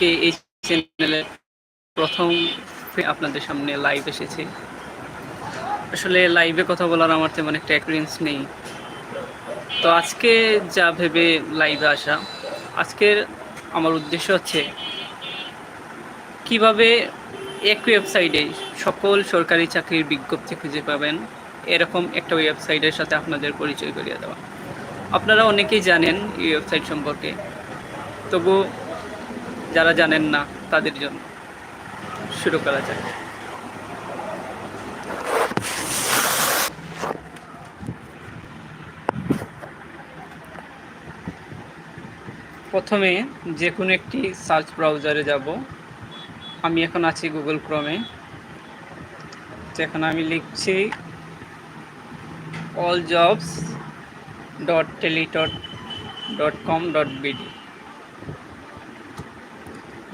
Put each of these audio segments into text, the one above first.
আজকে এই চ্যানেলে প্রথম আপনাদের সামনে লাইভ এসেছি। আসলে লাইভে কথা বলার আমার তেমন একটা এক্সপিরিয়েন্স নেই। তো আজকে যা ভেবে লাইভে আসা, আজকের আমার উদ্দেশ্য হচ্ছে কীভাবে এক ওয়েবসাইটে সকল সরকারি চাকরির বিজ্ঞপ্তি খুঁজে পাবেন, এরকম একটা ওয়েবসাইটের সাথে আপনাদের পরিচয় করিয়ে দেওয়া। আপনারা অনেকেই জানেন এই ওয়েবসাইট সম্পর্কে। তবু যারা জানেন না, তাদের জন্য শুরু করা যাক। প্রথমে যে কোনো একটি সার্চ ব্রাউজারে যাব। আমি এখন আছি গুগল ক্রমে এখন আমি লিখছি all jobs dot teletalk dot com dot BD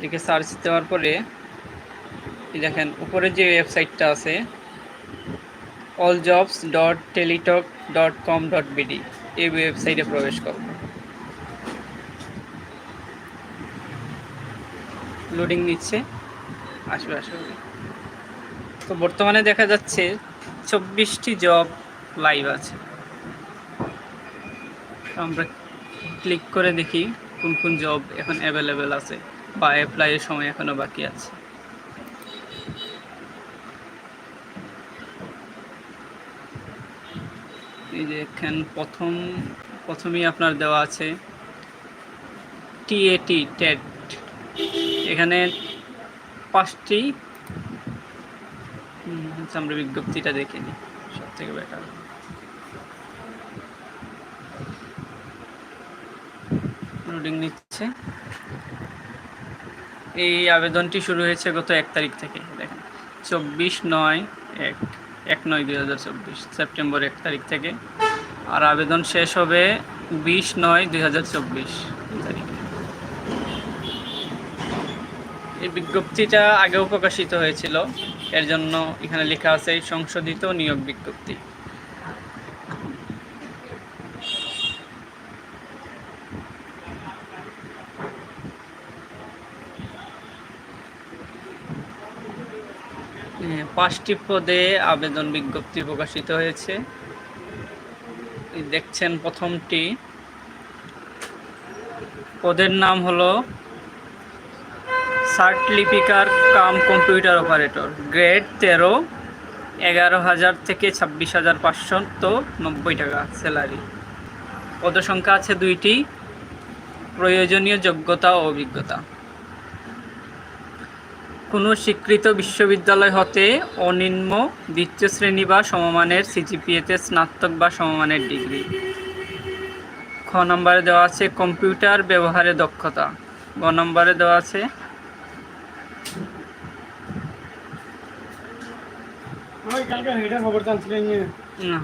লিখে সার্চ দেওয়ার পরে দেখেন, উপরে যে ওয়েবসাইটটা আছে all jobs dot teletalk dot com dot BD এই ওয়েবসাইটে প্রবেশ করব লোডিং নিচ্ছে, আসবে আসবে। তো বর্তমানে দেখা যাচ্ছে চব্বিশটি জব লাইভ আছে। আমরা ক্লিক করে দেখি কোন কোন জব এখন অ্যাভেলেবেল আছে। বা অ্যাপ্লাইয়ের সময় এখনও বাকি আছে। এই যে এখান প্রথম প্রথমেই আপনার দেওয়া আছে টিএটি টেট এখানে পাঁচটি আচ্ছা, আমরা বিজ্ঞপ্তিটা দেখে নিই সব থেকে বেটার লোডিং নিচ্ছে। এই আবেদনটি শুরু হয়েছে গত এক তারিখ থেকে, দেখেন। চব্বিশ নয় এক এক নয় দুই হাজার চব্বিশ, সেপ্টেম্বর এক তারিখ থেকে। আর আবেদন শেষ হবে বিশ নয় দুই হাজার চব্বিশ তারিখে। এই বিজ্ঞপ্তিটা আগেও প্রকাশিত হয়েছিল, এর জন্য এখানে লেখা আছে সংশোধিত নিয়োগ বিজ্ঞপ্তি। পাঁচটি পদে আবেদন বিজ্ঞপ্তি প্রকাশিত হয়েছে। দেখছেন প্রথমটি। পদের নাম হলো লিপিকার কাম কম্পিউটার অপারেটর। গ্রেড তেরো, এগারো হাজার থেকে ছাব্বিশ হাজার পাঁচশো তো নব্বই টাকা স্যালারি। পদসংখ্যা আছে দুইটি, প্রয়োজনীয় যোগ্যতা ও অভিজ্ঞতা। কোনো স্বীকৃত বিশ্ববিদ্যালয় হতে অনিম্ন দ্বিতীয় শ্রেণি বা সমমানের সিজিপিএতে স্নাতক বা সমমানের ডিগ্রি। খ নম্বরে দেওয়া আছে কম্পিউটার ব্যবহারে দক্ষতা। গ নম্বরে দেওয়া আছে না।